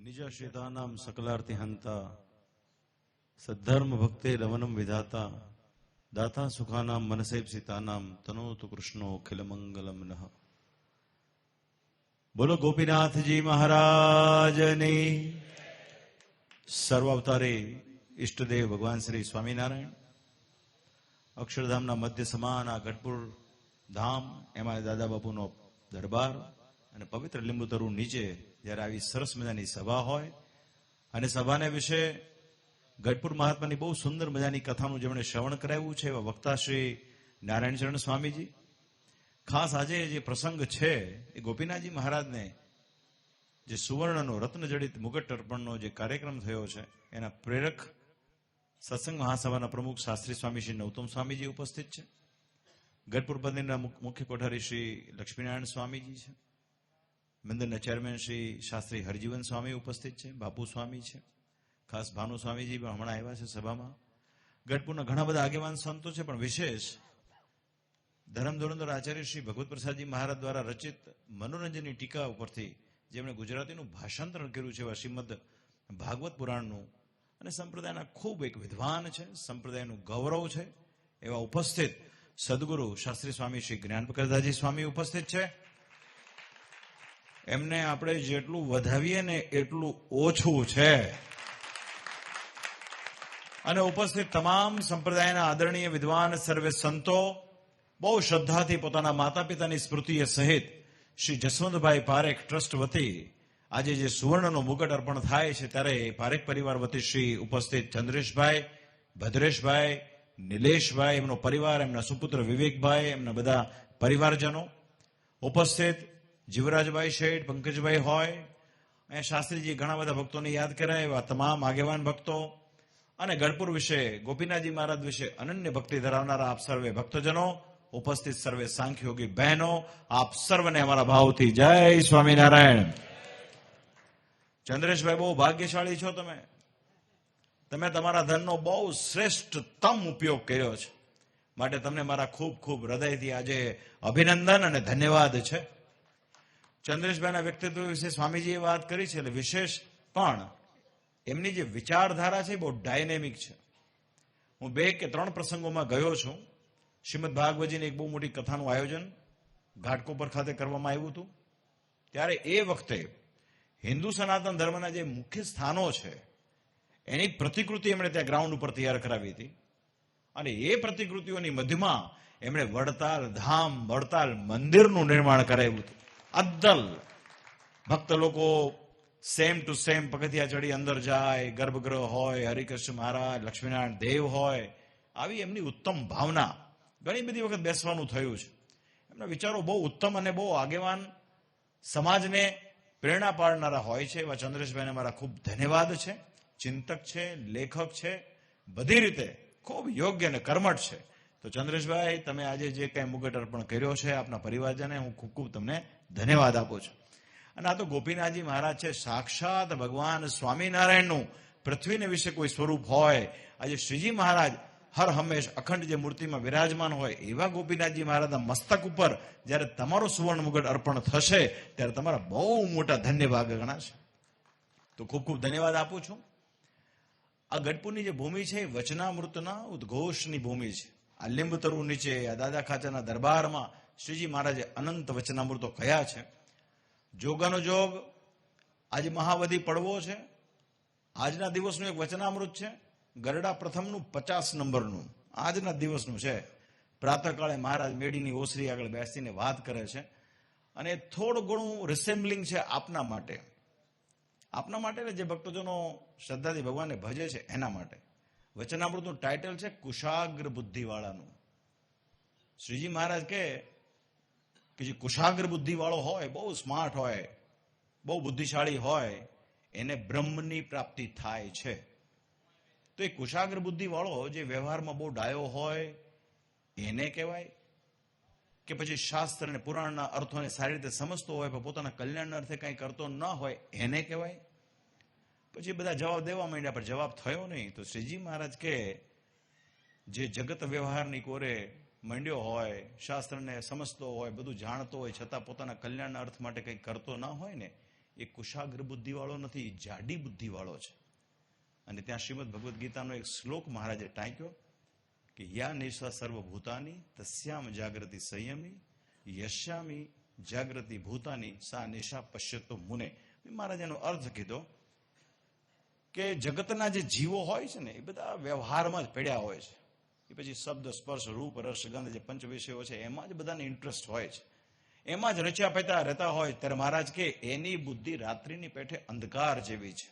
નિજશ્રિતાનામ સકલાર્થી હંતા સદ્ધર્મ ભક્તે રમનમ વિધાતા દાતા સુખાનામ મનસૈપ સીતાનામ તનોતુ કૃષ્ણો ખિલમંગલમ મંગલમ નઃ બોલો ગોપીનાથજી મહારાજની સર્વ અવતારે ઈષ્ટદેવ ભગવાન શ્રી સ્વામિનારાયણ અક્ષરધામના મધ્ય સમાન આ ગઢપુર ધામ એમાં દાદા બાપુનો દરબાર અને પવિત્ર લીંબુતરુ નીચે જ્યારે આવી સરસ મજાની સભા હોય. અને સભાને વિશે ગઢપુર મહાત્માની બહુ સુંદર મજાની કથાનું જેમણે શ્રવણ કરાવ્યું છે એવા વક્તા શ્રી નારાયણચરણ સ્વામીજી. ખાસ આજે જે પ્રસંગ છે એ ગોપીનાથજી મહારાજને જે સુવર્ણનો, રત્નજડિત મુગટ અર્પણનો જે કાર્યક્રમ થયો છે, એના પ્રેરક સત્સંગ મહાસભાના પ્રમુખ શાસ્ત્રી સ્વામી શ્રી નૌતમ સ્વામીજી ઉપસ્થિત છે. ગઢપુર મુખ- મુખ્ય કોઠારી શ્રી લક્ષ્મીનારાયણ સ્વામીજી છે. મંદિરના ચેરમેન શ્રી શાસ્ત્રી હરજીવન સ્વામી ઉપસ્થિત છે, બાપુ સ્વામી છે, ખાસ ભાનુ સ્વામીજી પણ હમણાં આવ્યા છે સભામાં. ગઢપુરના ઘણા બધા આગેવાન સંતો છે, પણ વિશેષ ધરમધોરંદર આચાર્ય શ્રી ભગવત પ્રસાદજી મહારાજ દ્વારા રચિત મનોરંજનની ટીકા ઉપરથી જેમણે ગુજરાતીનું ભાષાંતર કર્યું છે એવા શ્રીમદ ભાગવત પુરાણનું, અને સંપ્રદાયના ખૂબ એક વિદ્વાન છે, સંપ્રદાયનું ગૌરવ છે, એવા ઉપસ્થિત સદગુરુ શાસ્ત્રી સ્વામી શ્રી જ્ઞાન સ્વામી ઉપસ્થિત છે. એમને આપણે જેટલું વધાવીએ ને એટલું ઓછું છે. અને ઉપસ્થિત તમામ સંપ્રદાયના આદરણીય વિદ્વાન સર્વે સંતો, બહુ શ્રદ્ધાથી પોતાના માતા પિતાની સ્મૃતિએ સહિત શ્રી જસવંતભાઈ પારેખ ટ્રસ્ટ વતી આજે જે સુવર્ણનો મુગટ અર્પણ થાય છે ત્યારે પારેખ પરિવાર વતી શ્રી ઉપસ્થિત ચંદ્રેશભાઈ, ભદ્રેશભાઈ, નિલેશભાઈ, એમનો પરિવાર, એમના સુપુત્ર વિવેકભાઈ, એમના બધા પરિવારજનો ઉપસ્થિત જીવરાજભાઈ શેઠ, પંકજભાઈ હોય, અહીંયા શાસ્ત્રીજી ઘણા બધા ભક્તોને યાદ કર્યા, એવા તમામ આગેવાન ભક્તો. અને ગણપુર વિશે, ગોપીનાથજી મહારાજ વિશે અનન્ય ભક્તિ ધરાવનારા આપ સર્વે ભક્તજનો, ઉપસ્થિત સર્વે સાંખ્યોગી બહેનો, આપ સર્વને અમારા ભાવથી જય સ્વામિનારાયણ. ચંદ્રેશભાઈ, બહુ ભાગ્યશાળી છો તમે. તમે તમારા ધનનો બહુ શ્રેષ્ઠતમ ઉપયોગ કર્યો છે. માટે તમને મારા ખૂબ ખૂબ હૃદયથી આજે અભિનંદન અને ધન્યવાદ છે. ચંદ્રેશભાઈના વ્યક્તિત્વ વિશે સ્વામીજીએ વાત કરી છે એટલે વિશેષ પણ એમની જે વિચારધારા છે બહુ ડાયનેમિક છે. હું બે કે ત્રણ પ્રસંગોમાં ગયો છું. શ્રીમદ ભાગવતજીની એક બહુ મોટી કથાનું આયોજન ઘાટકોપર ખાતે કરવામાં આવ્યું હતું. ત્યારે એ વખતે હિન્દુ સનાતન ધર્મના જે મુખ્ય સ્થાનો છે, એની પ્રતિકૃતિ એમણે ત્યાં ગ્રાઉન્ડ ઉપર તૈયાર કરાવી હતી. અને એ પ્રતિકૃતિઓની મધ્યમાં એમણે વડતાલ ધામ, વડતાલ મંદિરનું નિર્માણ કરાવ્યું હતું. અદ્દલ. ભક્ત લોકો સેમ ટુ સેમ પગથિયા ચડી અંદર જાય, ગર્ભગૃહ હોય, હરિકૃષ્ણ મહારાજ, લક્ષ્મીનારાયણ દેવ હોય. આવી એમની ઉત્તમ ભાવના. ઘણી બધી વખત બેસવાનું થયું છે. એમના વિચારો બહુ ઉત્તમ અને બહુ આગેવાન સમાજને પ્રેરણા પાડનારા હોય છે. એવા ચંદ્રેશભાઈને મારા ખૂબ ધન્યવાદ છે. ચિંતક છે, લેખક છે. બધી રીતે ખૂબ યોગ્ય અને કર્મઠ છે. તો ચંદ્રેશભાઈ, તમે આજે જે કંઈ મુગટ અર્પણ કર્યો છે આપના પરિવારજને, હું ખૂબ ખૂબ તમને ધન્યવાદ આપું છું. અને આ તો ગોપીનાથજી મહારાજ છે, સાક્ષાત ભગવાન સ્વામિનારાયણનું પૃથ્વીને વિશે કોઈ સ્વરૂપ હોય, આજે શ્રીજી મહારાજ હર હંમેશ અખંડ જે મૂર્તિમાં વિરાજમાન હોય, એવા ગોપીનાથજી મહારાજના મસ્તક ઉપર જ્યારે તમારો સુવર્ણ મુગટ અર્પણ થશે, ત્યારે તમારા બહુ મોટા ધન્યભાગ ગણાશે. તો ખૂબ ખૂબ ધન્યવાદ આપું છું. આ ગઢપુરની જે ભૂમિ છે, એ વચનામૃતના ઉદ્ઘોષની ભૂમિ છે. આ લીંબતરુ નીચે, આ દાદા ખાચાના દરબારમાં શ્રીજી મહારાજે અનંત વચનામૃતો કયા છે. જોગાનો જોગ આજે મહાવધી પડવો છે. આજના દિવસનું એક વચનામૃત છે. ગરડા પ્રથમનું પચાસ નંબરનું. આજના દિવસનું છે. પ્રાતઃકાળે મહારાજ મેડીની ઓસરી આગળ બેસીને વાત કરે છે. અને થોડું ઘણું રિસેમ્બલિંગ છે આપના માટે. આપના માટે જે ભક્તજનો શ્રદ્ધાથી ભગવાનને ભજે છે એના માટે. વચનામૃતનું ટાઇટલ છે કુશાગ્ર બુદ્ધિવાળાનું. શ્રીજી મહારાજ કે કે જે કુશાગ્ર બુદ્ધિવાળો હોય, બહુ સ્માર્ટ હોય, બહુ બુદ્ધિશાળી હોય, એને બ્રહ્મની પ્રાપ્તિ થાય છે. તો એ કુશાગ્ર બુદ્ધિવાળો જે વ્યવહારમાં બહુ ડાયો હોય, એને કહેવાય? કે પછી શાસ્ત્ર અને પુરાણના અર્થોને સારી રીતે સમજતો હોય, પણ પોતાના કલ્યાણના અર્થે કંઈ કરતો ન હોય, એને કહેવાય? પછી બધા જવાબ દેવા માંડ્યા, પણ જવાબ થયો નહીં. તો શ્રીજી મહારાજ કે, જે જગત વ્યવહારની કોરે મંડ્યો હોય, શાસ્ત્રને સમજતો હોય, બધું જાણતો હોય, છતાં પોતાના કલ્યાણના અર્થ માટે કંઈ કરતો ના હોય ને, એ કુશાગ્ર બુદ્ધિવાળો નથી જાડી બુદ્ધિવાળો છે. અને ત્યાં શ્રીમદ ભગવદ્ ગીતાનો એક શ્લોક મહારાજે ટાંક્યો કે, યા નિશા સર્વભૂતાની, તસ્યામ જાગૃતિ સંયમી, યશ્યામી જાગૃતિ ભૂતાની, સા નિશા પશ્યતો મુને. મહારાજ એનો અર્થ કીધો કે, જગતના જે જીવો હોય છે ને, એ બધા વ્યવહારમાં જ પડ્યા હોય છે. એ પછી શબ્દ, સ્પર્શ, રૂપ, રસ, ગંધ જે પંચ વિષયો છે, એમાં જ બધાને ઇન્ટરેસ્ટ હોય છે. એમાં જ રચ્યા પેતા રહેતા હોય ત્યારે મહારાજ કે, એની બુદ્ધિ રાત્રિની પેઠે અંધકાર જેવી છે.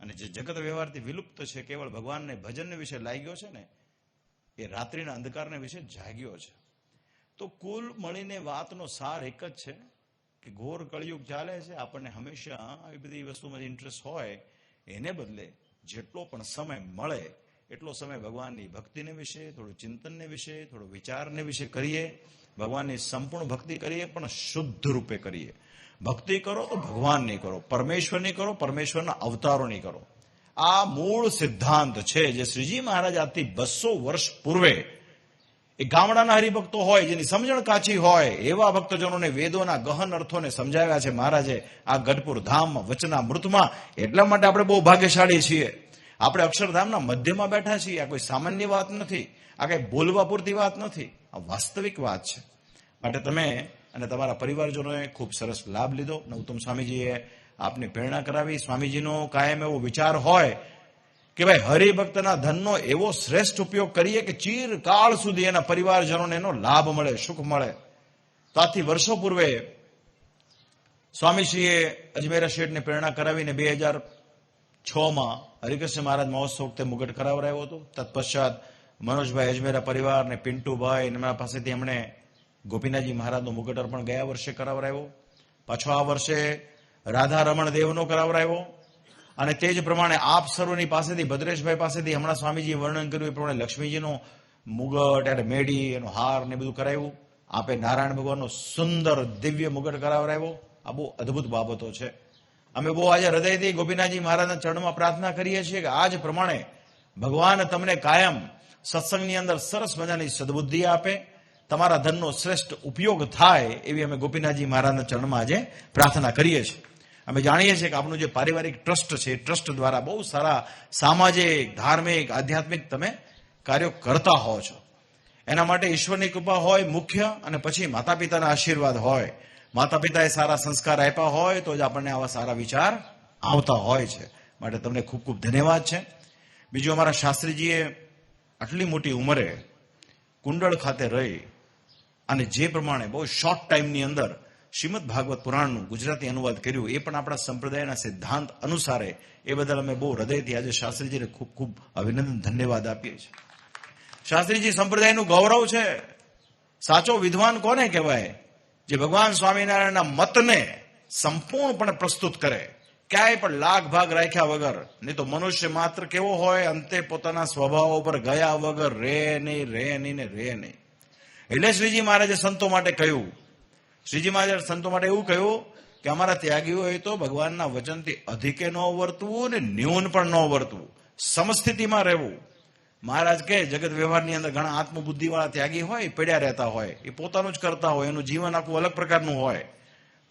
અને જે જગત વ્યવહારથી વિલુપ્ત છે, કેવળ ભગવાનને ભજનને વિશે લાગ્યો છે ને, એ રાત્રિના અંધકારને વિશે જાગ્યો છે. તો કુલ મળીને વાતનો સાર એક જ છે કે ઘોર કળિયુગ ચાલે છે, આપણને હંમેશા આવી બધી વસ્તુમાં ઇન્ટરેસ્ટ હોય, એને બદલે જેટલો પણ સમય મળે એટલો સમય ભગવાનની ભક્તિને વિશે, થોડું ચિંતનને વિશે, થોડો વિચારને વિશે કરીએ, ભગવાનની સંપૂર્ણ ભક્તિ કરીએ, પણ શુદ્ધ રૂપે કરીએ. ભક્તિ કરો તો ભગવાનની કરો, પરમેશ્વરની કરો, પરમેશ્વરના અવતારોની કરો. આ મૂળ સિદ્ધાંત છે જે શ્રીજી મહારાજ આજથી બસો વર્ષ પૂર્વે એ ગામડાના હરિભક્તો હોય, જેની સમજણ કાચી હોય, એવા ભક્તજનોને વેદોના ગહન અર્થોને સમજાવ્યા છે મહારાજે આ ગઢપુર ધામમાં વચના મૃતમાં એટલા માટે આપણે બહુ ભાગ્યશાળી છીએ. આપણે અક્ષરધામના મધ્યમાં બેઠા છીએ. આ કોઈ સામાન્ય વાત નથી. આ કઈ બોલવા પૂરતી વાત નથી. આ વાસ્તવિક વાત છે. માટે તમે અને તમારા પરિવારજનોએ ખૂબ સરસ લાભ લીધો નૌતમ સ્વામીજીએ આપને પ્રેરણા કરાવી. સ્વામીજીનો કાયમ એવો વિચાર હોય કે ભાઈ હરિભક્તના ધનનો એવો શ્રેષ્ઠ ઉપયોગ કરીએ કે ચીરકાળ સુધી એના પરિવારજનોને એનો લાભ મળે, સુખ મળે. તો આથી વર્ષો પૂર્વે સ્વામીશ્રીએ અજમેરા શેઠને પ્રેરણા કરાવીને બે હજાર છમાં હરિકૃષ્ણ મહારાજ મહોત્સવ વખતે મુગટ કરાવરાયો હતો. તત્પશ્ચાત મનોજભાઈ અજમેરા પરિવાર ને પિન્ટુભાઈ એમના પાસેથી એમણે ગોપીનાથજી મહારાજનો મુગટ અર્પણ ગયા વર્ષે કરાવરાયો પાછો આ વર્ષે રાધા રમણ દેવનો કરાવરાયો અને તે જ પ્રમાણે આપ સર્વની પાસેથી, ભદ્રેશભાઈ પાસેથી હમણાં સ્વામીજીએ વર્ણન કર્યું, એ પ્રમાણે લક્ષ્મીજીનો મુગટ એટલે મેડી એનો હાર ને બધું કરાવ્યું. આપે નારાયણ ભગવાનનો સુંદર દિવ્ય મુગટ કરાવરાવ્યો આ બહુ અદ્ભુત બાબતો છે. અમે બહુ આજે હૃદયથી ગોપીનાથજી મહારાજના ચરણમાં પ્રાર્થના કરીએ છીએ કે આજ પ્રમાણે ભગવાન તમને કાયમ સત્સંગની અંદર સરસ મજાની સદબુદ્ધિ આપે, તમારા ધનનો શ્રેષ્ઠ ઉપયોગ થાય એવી અમે ગોપીનાથજી મહારાજના ચરણમાં આજે પ્રાર્થના કરીએ છીએ. અમે જાણીએ છીએ કે આપણું જે પારિવારિક ટ્રસ્ટ છે ટ્રસ્ટ દ્વારા બહુ સારા સામાજિક, ધાર્મિક, આધ્યાત્મિક તમે કાર્યો કરતા હો છો. એના માટે ઈશ્વરની કૃપા હોય, મુખ્ય અને પછી માતા પિતાના આશીર્વાદ હોય. માતા પિતાએ સારા સંસ્કાર આપ્યા હોય તો જ આપણને આવા સારા વિચાર આવતા હોય છે. માટે તમને ખૂબ ખૂબ ધન્યવાદ છે. બીજું અમારા શાસ્ત્રીજીએ આટલી મોટી ઉંમરે કુંડળ ખાતે રહી અને જે પ્રમાણે બહુ શોર્ટ ટાઈમની અંદર શ્રીમદ ભાગવત પુરાણનું ગુજરાતી અનુવાદ કર્યું, એ પણ આપણા સંપ્રદાયના સિદ્ધાંત અનુસારે એ બદલ અમે બહુ હૃદયથી આજે શાસ્ત્રીજીને ખૂબ ખૂબ અભિનંદન, ધન્યવાદ આપીએ છીએ. શાસ્ત્રીજી, સંપ્રદાયનું ગૌરવ છે. સાચો વિદ્વાન કોને કહેવાય? જે ભગવાન સ્વામિનારાયણના મતને સંપૂર્ણપણે પ્રસ્તુત કરે. ક્યાંય પણ લાગ ભાગ રાખ્યા વગર, નહીં તો મનુષ્ય માત્ર કેવો હોય, અંતે પોતાના સ્વભાવ ઉપર ગયા વગર રે નહીં રે નહીં ને રે નહીં. એટલે શ્રીજી મહારાજે સંતો માટે કહ્યું. શ્રીજી મહારાજે સંતો માટે એવું કહ્યું કે અમારા ત્યાગીઓ એ તો ભગવાનના વચનથી અધિકે ન વર્તવું ને ન્યૂન પણ ન વર્તવું. સમસ્થિતિમાં રહેવું. મહારાજ કે જગત વ્યવહારની અંદર ઘણા આત્મબુદ્ધિવાળા ત્યાગી હોય, પડ્યા રહેતા હોય. એ પોતાનું જ કરતા હોય, એનું જીવન આખું અલગ પ્રકારનું હોય.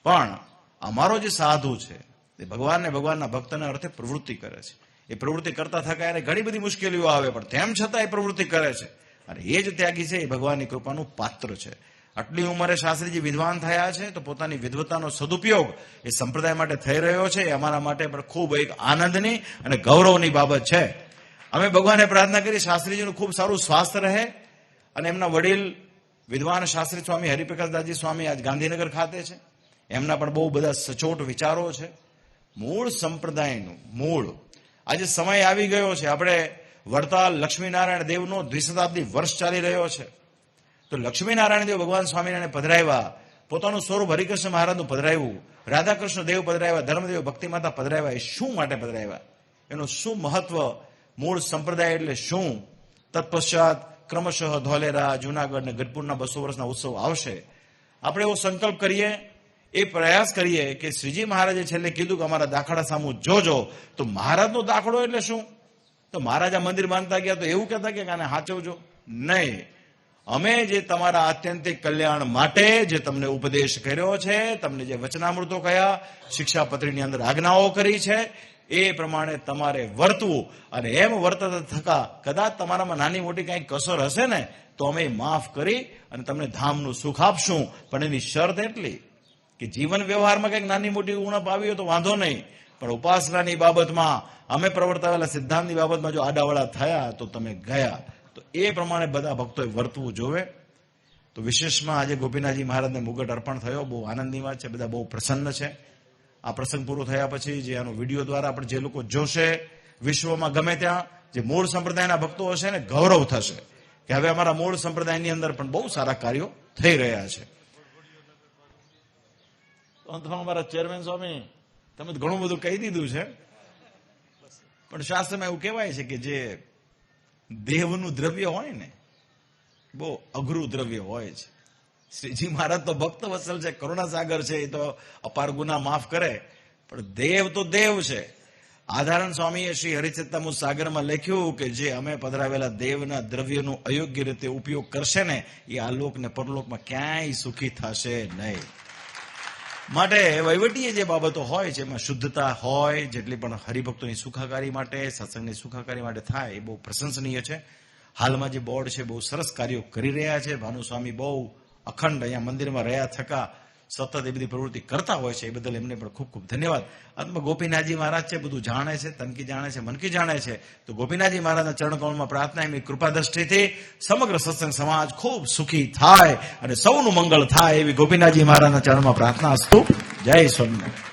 પણ અમારો જે સાધુ છે એ ભગવાનને ભગવાનના ભક્તના અર્થે પ્રવૃત્તિ કરે છે. એ પ્રવૃત્તિ કરતા થકા એને ઘણી બધી મુશ્કેલીઓ આવે, પણ તેમ છતાં એ પ્રવૃત્તિ કરે છે. અને એ જ ત્યાગી છે, એ ભગવાનની કૃપાનું પાત્ર છે. આટલી ઉંમરે શાસ્ત્રીજી વિદ્વાન થયા છે, તો પોતાની વિદ્વતાનો સદુપયોગ એ સંપ્રદાય માટે થઈ રહ્યો છે. એ અમારા માટે પણ ખૂબ એક આનંદની અને ગૌરવની બાબત છે. અમે ભગવાને પ્રાર્થના કરી શાસ્ત્રીજીનું ખૂબ સારું સ્વાસ્થ્ય રહે અને એમના વડીલ વિદ્વાન શાસ્ત્રી સ્વામી હરિપ્રકાશદાસજી સ્વામી આજ ગાંધીનગર ખાતે છે. એમના પણ બહુ બધા સચોટ વિચારો છે. મૂળ સંપ્રદાયનું, મૂળ. આજે સમય આવી ગયો છે. આપણે વડતાલ લક્ષ્મીનારાયણ દેવનો દ્વિશતાબ્દી વર્ષ ચાલી રહ્યો છે. તો લક્ષ્મીનારાયણ દેવ ભગવાન સ્વામિનારાયણ પધરાવ્યા, પોતાનું સ્વરૂપ હરિકૃષ્ણ મહારાજનું પધરાવ્યું, રાધાકૃષ્ણ દેવ પધરાવ્યા, ધર્મદેવ ભક્તિ માતા પધરાવ્યા, એ શું માટે પધરાવ્યા? એનું શું મહત્વ મૂળ સંપ્રદાય એટલે શું? તત્પશ્ચાત ક્રમશઃ ધોલેરા, જુનાગઢ ને ગઢપુરના બસો વર્ષના ઉત્સવ આવશે. આપણે એવો સંકલ્પ કરીએ, એ પ્રયાસ કરીએ કે શ્રીજી મહારાજે છેલ્લે કીધું કે અમારા દાખલા સામુ જોજો. તો મહારાજનો દાખલો એટલે શું? તો મહારાજા મંદિર બાંધતા ગયા તો એવું કહેતા કે આને હાચવજો? નહીં. અમે જે તમારા આત્યંતિક કલ્યાણ માટે જે તમને ઉપદેશ કર્યો છે, તમને જે વચનામૃતો કયા શિક્ષાપત્રીની અંદર આજ્ઞાઓ કરી છે એ પ્રમાણે તમારે વર્તવું. અને એમ વર્તતા થકા કદાચ તમારામાં નાની મોટી કંઈક કસર હશે ને, તો અમે માફ કરી અને તમને ધામનું સુખ આપશું. પણ એની શરત એટલી કે જીવન વ્યવહારમાં કંઈક નાની મોટી ઉણપ આવી હોય તો વાંધો નહીં. પણ ઉપાસનાની બાબતમાં, અમે પ્રવર્તાવેલા સિદ્ધાંતની બાબતમાં જો આડાવાળા થયા તો તમે ગયા. તો એ પ્રમાણે બધા ભક્તોએ વર્તવું જોવે. તો વિશેષમાં આજે ગોપીનાથજી મહારાજને મુગટ અર્પણ થયો. બહુ આનંદની વાત છે, બધા બહુ પ્રસન્ન છે. આ પ્રસંગ પૂરો થયા પછી જે આનો વીડિયો દ્વારા આપણે જે લોકો જોશે વિશ્વમાં ગમે ત્યાં, જે મૂળ સંપ્રદાયના ભક્તો હશે ને ગૌરવ થશે કે હવે અમારા મૂળ સંપ્રદાયની અંદર પણ બહુ સારા કાર્યો થઈ રહ્યા છે. અંતમાં અમારા ચેરમેન સ્વામી, તમે ઘણું બધું કહી દીધું છે. પણ શાસ્ત્રમાં એવું કહેવાય છે કે જે દેવનું દ્રવ્ય હોય ને, બહુ અઘરું દ્રવ્ય હોય છે. શ્રીજી મહારાજ તો ભક્ત વસલ છે કરુણાસાગર છે, એ તો અપાર ગુના માફ કરે. પણ દેવ તો દેવ છે. આધારણ સ્વામીએ શ્રી હરિચેતામુ સાગરમાં લખ્યું કે જે અમે પધરાવેલા દેવના દ્રવ્યનો અયોગ્ય રીતે ઉપયોગ કરશે ને, એ આ લોક ને પરલોકમાં ક્યાંય સુખી થશે નહીં. માટે વહીવટીય જે બાબતો હોય છે એમાં શુદ્ધતા હોય, જેટલી પણ હરિભક્તોની સુખાકારી માટે, સત્સંગની સુખાકારી માટે થાય, એ બહુ પ્રશંસનીય છે. હાલમાં જે બોર્ડ છે, બહુ સરસ કાર્યો કરી રહ્યા છે. ભાનુસ્વામી બહુ અખંડ અહીંયા મંદિરમાં રહ્યા થકા સતત એ બધી પ્રવૃત્તિ કરતા હોય છે, એ બદલ એમને પણ ખૂબ ખૂબ ધન્યવાદ. અંતમાં ગોપીનાથજી મહારાજ છે, બધું જાણે છે, તનકી જાણે છે, મનકી જાણે છે. તો ગોપીનાથજી મહારાજના ચરણકમળમાં પ્રાર્થના એમની કૃપા દ્રષ્ટિથી સમગ્ર સત્સંગ સમાજ ખૂબ સુખી થાય અને સૌનું મંગળ થાય એવી ગોપીનાથજી મહારાજના ચરણમાં પ્રાર્થના અસ્તુ. જય સ્વામિનારાયણ.